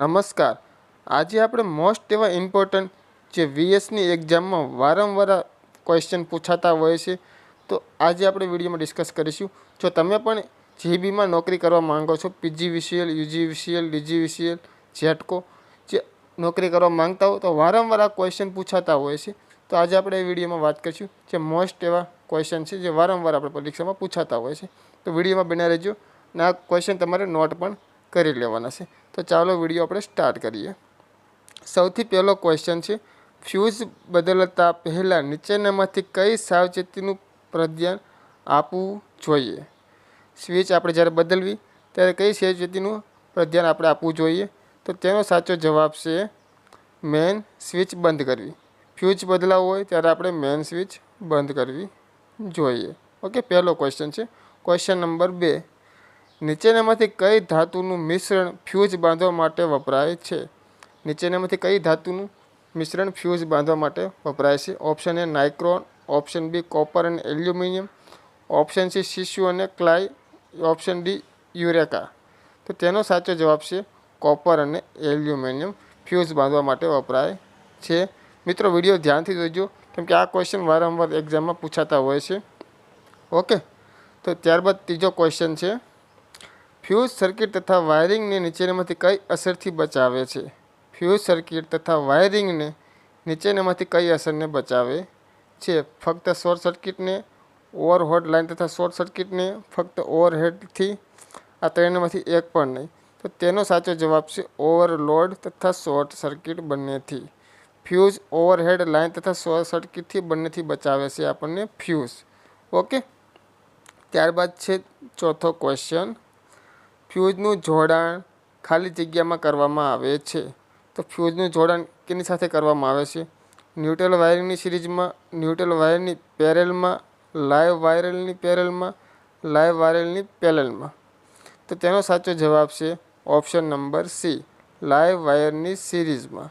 નમસ્કાર. આજે આપણે મોસ્ટ એવા ઇમ્પોર્ટન્ટ જે વીએસની એક્ઝામમાં વારંવાર ક્વેશ્ચન પૂછાતા હોય છે. તો આજે આપણે વિડીયોમાં ડિસ્કસ કરીશું. જો તમે પણ જીબીમાં નોકરી કરવા માંગો છો PG VCL UG VCL DG VCL GETCO જે નોકરી કરવા માંગતા હો તો વારંવાર આ ક્વેશ્ચન પૂછાતા હોય છે. તો આજે આપણે એ વિડીયોમાં વાત કરીશું. જે મોસ્ટ એવા ક્વેશ્ચન છે જે વારંવાર આપણે પરીક્ષામાં પૂછાતા હોય છે. તો વિડીયોમાં બના રહેજો અને આ ક્વેશ્ચન તમારે નોટ પણ કરી લેવાના છે. તો ચાલો વીડિયો આપણે સ્ટાર્ટ કરીએ. સૌથી પહેલો ક્વેશ્ચન છે ફ્યુઝ બદલતા પહેલાં નીચેનામાંથી કઈ સાવચેતીનું પ્રધ્યાન આપવું જોઈએ? સ્વિચ આપણે જ્યારે બદલવી, ત્યારે કઈ સાવચેતીનું પ્રધ્યાન આપણે આપવું જોઈએ? તો તેનો સાચો જવાબ છે મેન સ્વિચ બંધ કરવી. ફ્યુઝ બદલાવ હોય ત્યારે આપણે મેન સ્વિચ બંધ કરવી જોઈએ. ઓકે પહેલો ક્વેશ્ચન છે ક્વેશ્ચન નંબર બે. નીચેનામાંથી કઈ ધાતુનું મિશ્રણ ફ્યુઝ બાંધવા માટે વપરાય છે? નીચેનામાંથી કઈ ધાતુનું મિશ્રણ ફ્યુઝ બાંધવા માટે વપરાય છે? Option A nichrome, option B copper અને એલ્યુમિનિયમ, ઓપ્શન સી શિશુ અને ક્લાય, ઓપ્શન ડી યુરેકા. તો તેનો સાચો જવાબ છે કોપર અને એલ્યુમિનિયમ ફ્યુઝ બાંધવા માટે વપરાય છે. મિત્રો, વીડિયો ધ્યાનથી જોજો, કેમ કે આ ક્વેશ્ચન વારંવાર એક્ઝામમાં પૂછાતા હોય છે. ઓકે? તો ત્યારબાદ ત્રીજો ક્વેશ્ચન છે. ફ્યુઝ સર્કિટ તથા વાયરિંગને નીચેનામાંથી કઈ અસરથી બચાવે છે? ફ્યુઝ સર્કિટ તથા વાયરિંગને નીચેનામાંથી કઈ અસરને બચાવે છે? ફક્ત શોર્ટ સર્કિટને? ઓવરહોડ લાઇન તથા શોર્ટ સર્કિટને ફક્ત ઓવરહેડથી? આ ત્રણમાંથી એક પણ નહીં. તો તેનો સાચો જવાબ છે ઓવરલોડ તથા શોર્ટ સર્કિટ બંનેથી. ફ્યુઝ ઓવરહેડ લાઇન તથા શોર્ટ સર્કિટથી બંનેથી બચાવે છે આપણને ફ્યુઝ. ઓકે? ત્યારબાદ છે ચોથો ક્વેશ્ચન. ફ્યુઝનું જોડાણ ખાલી જગ્યામાં કરવામાં આવે છે. તો ફ્યુઝનું જોડાણ કેની સાથે કરવામાં આવે છે? ન્યુટ્રલ વાયરની સિરીઝમાં, ન્યુટ્રલ વાયરની પેરેલમાં, લાઈવ વાયરલની પેરેલમાં, લાઈવ વાયરલની પેરેલમાં. તો તેનો સાચો જવાબ છે ઓપ્શન નંબર સી, લાઈવ વાયરની સિરીઝમાં.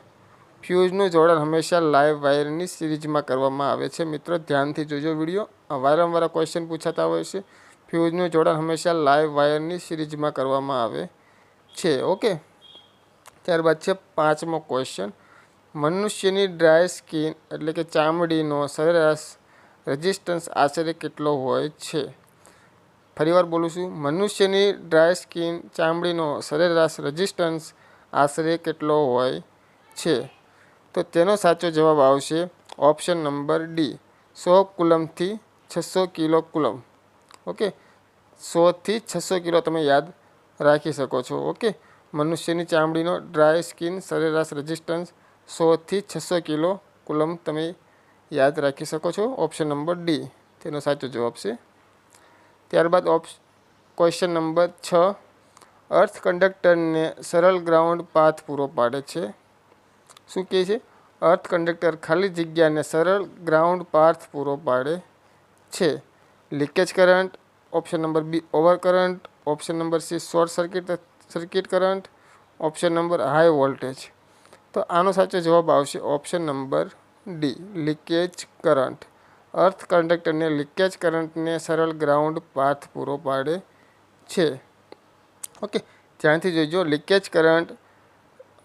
ફ્યુઝનું જોડાણ હંમેશા લાઈવ વાયરની સિરીઝમાં કરવામાં આવે છે. મિત્રો, ધ્યાનથી જોજો વીડિયો. વારંવાર ક્વેશ્ચન પૂછાતા હોય છે. ફ્યુઝનું જોડાણ હંમેશા લાઈવ વાયરની સિરીઝમાં કરવામાં આવે છે. ઓકે. ત્યારબાદ છે પાંચમો ક્વેશ્ચન. મનુષ્યની ડ્રાય સ્કિન એટલે કે ચામડીનો સરેરાશ રેઝિસ્ટન્સ આશરે કેટલો હોય છે? ફરીવાર બોલું છું. મનુષ્યની ડ્રાય સ્કિન ચામડીનો સરેરાશ રેઝિસ્ટન્સ આશરે કેટલો હોય છે? તો તેનો સાચો જવાબ આવશે ઓપ્શન નંબર ડી. સો કુલમથી છસો કિલો કુલમ. ઓકે? સોથી છસો કિલો તમે યાદ રાખી શકો છો, ઓકે? મનુષ્યની ચામડીનો ડ્રાય સ્કિન, સરેરાશ રેઝિસ્ટન્સ સોથી છસો કિલો કુલમ તમે યાદ રાખી શકો છો. ઓપ્શન નંબર ડી તેનો સાચો જવાબ છે. ત્યારબાદ ઓપ્શ ક્વેશ્ચન નંબર છ અર્થ કંડક્ટરને સરળ ગ્રાઉન્ડ પાથ પૂરો પાડે છે. શું કહે છે? અર્થ કંડક્ટર ખાલી જગ્યાને સરળ ગ્રાઉન્ડ પાથ પૂરો પાડે છે. Leakage current option number B over current option number C short circuit circuit current option number high voltage તો આનો સાચો જવાબ આવશે option number D leakage current earth કંડક્ટરને લીકેજ કરંટને સરળ ગ્રાઉન્ડ પાથ પૂરો પાડે છે. ઓકે ધ્યાનથી જોઈજો લીકેજ કરંટ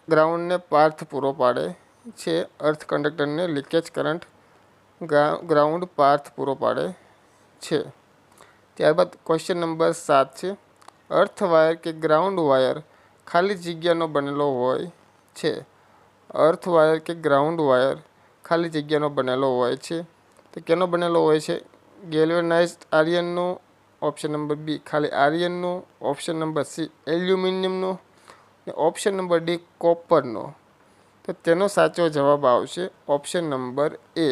ગ્રાઉન્ડને પાર્થ પૂરો પાડે છે. અર્થ કંડક્ટરને લીકેજ કરંટ ગ્રાઉન્ડ પાર્થ પૂરો પાડે છે. ત્યારબાદ ક્વેશ્ચન નંબર સાત છે. અર્થ વાયર કે ગ્રાઉન્ડ વાયર ખાલી જગ્યાનો બનેલો હોય છે. અર્થ વાયર કે ગ્રાઉન્ડ વાયર ખાલી જગ્યાનો બનેલો હોય છે. તો કેનો બનેલો હોય છે? ગેલ્વેનાઇઝ્ડ આર્યનનો ઓપ્શન નંબર બી ખાલી આર્યનનો ઓપ્શન નંબર સી એલ્યુમિનિયમનો ને ઓપ્શન નંબર ડી કોપરનો તો તેનો સાચો જવાબ આવશે ઓપ્શન નંબર એ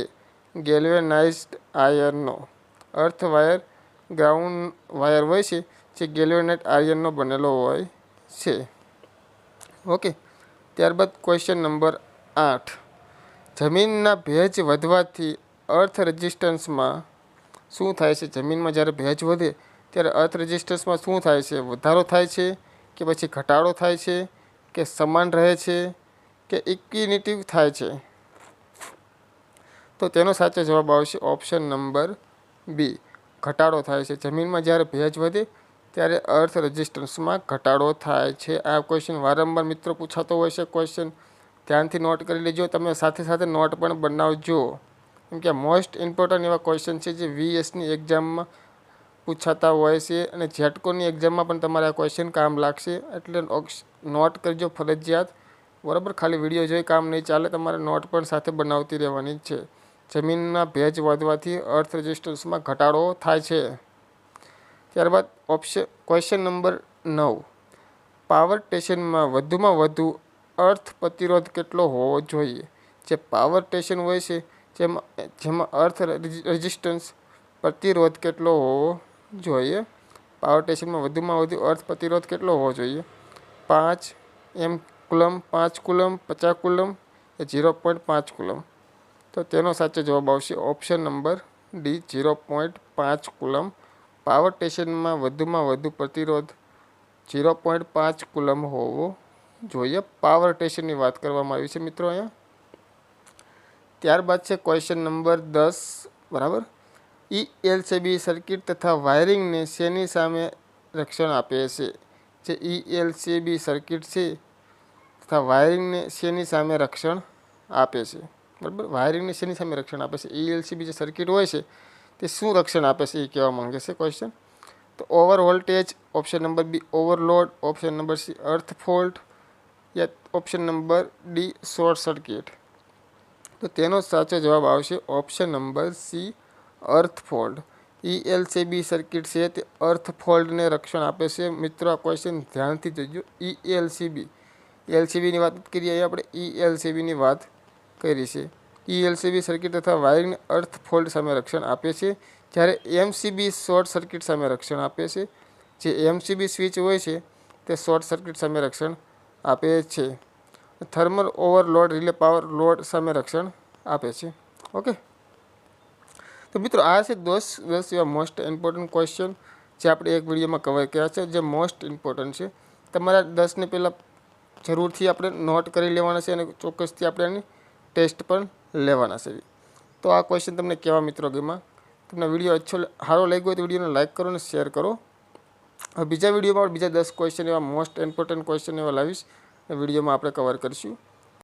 ગેલ્વેનાઇઝ્ડ આયરનો અર્થ વાયર, ગ્રાઉન્ડ વાયર હોય છે જે ગેલ્વેનાઇટ આયર્નનો બનેલો હોય છે. ઓકે ત્યારબાદ ક્વેશ્ચન નંબર આઠ. જમીનના ભેજ વધવાથી અર્થ રેઝિસ્ટન્સમાં શું થાય છે? જમીનમાં જ્યારે ભેજ વધે, ત્યારે અર્થ રેઝિસ્ટન્સમાં શું થાય છે? વધારો થાય છે કે પછી ઘટાડો થાય છે કે સમાન રહે છે કે ઇક્વિનિટિવ થાય છે? તો તેનો સાચો જવાબ આવશે ઓપ્શન નંબર બી ઘટાડો થાય છે. જમીનમાં જ્યારે ભેજ વધે ત્યારે અર્થ રજિસ્ટન્સમાં ઘટાડો થાય છે. આ ક્વેશ્ચન વારંવાર મિત્રો પૂછાતો હોય છે ક્વેશ્ચન ધ્યાનથી નોટ કરી લેજો. તમે સાથે સાથે નોટ પણ બનાવજો. કેમ કે મોસ્ટ ઇમ્પોર્ટન્ટ એવા ક્વેશ્ચન છે જે વીએસની એક્ઝામમાં પૂછાતા હોય છે અને જેટકોની એક્ઝામમાં પણ તમારે આ ક્વેશ્ચન કામ લાગશે. એટલે નોટ કરજો ફરજિયાત. બરાબર? ખાલી વીડિયો જોઈ કામ નહીં ચાલે. તમારે નોટ પણ સાથે બનાવતી રહેવાની છે. જમીનના ભેજ વધવાથી અર્થ રજિસ્ટર્સમાં ઘટાડો થાય છે. ત્યારબાદ ઓપ્શન ક્વેશ્ચન નંબર નવ. પાવર સ્ટેશનમાં વધુમાં વધુ અર્થ પ્રતિરોધ કેટલો હોવો જોઈએ? જે પાવર સ્ટેશન હોય છે, જેમાં જેમાં અર્થ રેઝિસ્ટન્સ પ્રતિરોધ કેટલો હોવો જોઈએ? પાવર સ્ટેશનમાં વધુમાં વધુ અર્થ પ્રતિરોધ કેટલો હોવો જોઈએ? પાંચ એમ કુલમ, પાંચ કુલમ, પચાસ કુલમ, એ ઝીરો પોઈન્ટ પાંચ કુલમ. તો તેનો સાચો જવાબ આવશે option number D, zero point પાંચ કુલમ. પાવર સ્ટેશનમાં વધુમાં વધુ પ્રતિરોધ ઝીરો પોઈન્ટ પાંચ કુલમ હોવો જોઈએ. પાવર સ્ટેશનની વાત કરવામાં આવી છે મિત્રો અહીંયા. ત્યારબાદ છે ક્વેશ્ચન નંબર દસ, બરાબર? ઈ એલસીબી સર્કિટ તથા વાયરિંગને શેની સામે રક્ષણ આપે છે? જે ઈ એલસીબી સર્કિટ છે તથા વાયરિંગને શેની સામે રક્ષણ આપે છે? બરાબર? વાયરિંગને શેની સામે રક્ષણ આપે છે? ઈએલસીબી એલસીબી જે સર્કિટ હોય છે, તે શું રક્ષણ આપે છે એ કહેવા માંગે છે ક્વેશ્ચન તો over voltage option number B overload option number C earth fault યા option number D short circuit તો તેનો સાચો જવાબ આવશે option number C earth fault ELCB circuit છે, તે અર્થ ફોલ્ડને રક્ષણ આપે છે. મિત્રો, આ ક્વેશ્ચન ધ્યાનથી જોજો. ઈએલસીબી એલસીબીની વાત કરીએ આપણે ઈએલસીબીની વાત કરી છે. ઈએલસીબી સર્કિટ તથા વાયરિંગને અર્થ ફોલ્ડ સામે રક્ષણ આપે છે. જ્યારે એમસીબી શોર્ટ સર્કિટ સામે રક્ષણ આપે છે. જે એમસીબી સ્વિચ હોય છે, તે શોર્ટ સર્કિટ સામે રક્ષણ આપે છે. Thermal overload relay power load સામે રક્ષણ આપે છે. ઓકે તો મિત્રો, આ છે દસ દસ એવા મોસ્ટ ઇમ્પોર્ટન્ટ ક્વેશ્ચન જે આપણે એક વિડીયોમાં કવર કર્યા છે. જે મોસ્ટ ઇમ્પોર્ટન્ટ છે. તમારા દસને પહેલાં જરૂરથી આપણે નોટ કરી લેવાના છે અને ચોક્કસથી આપણે એની ટેસ્ટ પણ લેવાના છે. તો આ ક્વેશ્ચન તમને કેવા મિત્રો ગેમાં તમને વીડિયો અચ્છો સારો લાગ્યો હોય તો વિડીયોને લાઇક કરો અને શેર કરો. બીજા વિડીયોમાં બીજા દસ ક્વેશ્ચન એવા મોસ્ટ ઇમ્પોર્ટન્ટ ક્વેશ્ચન એવા લાવીશ. વિડીયોમાં આપણે કવર કરીશું.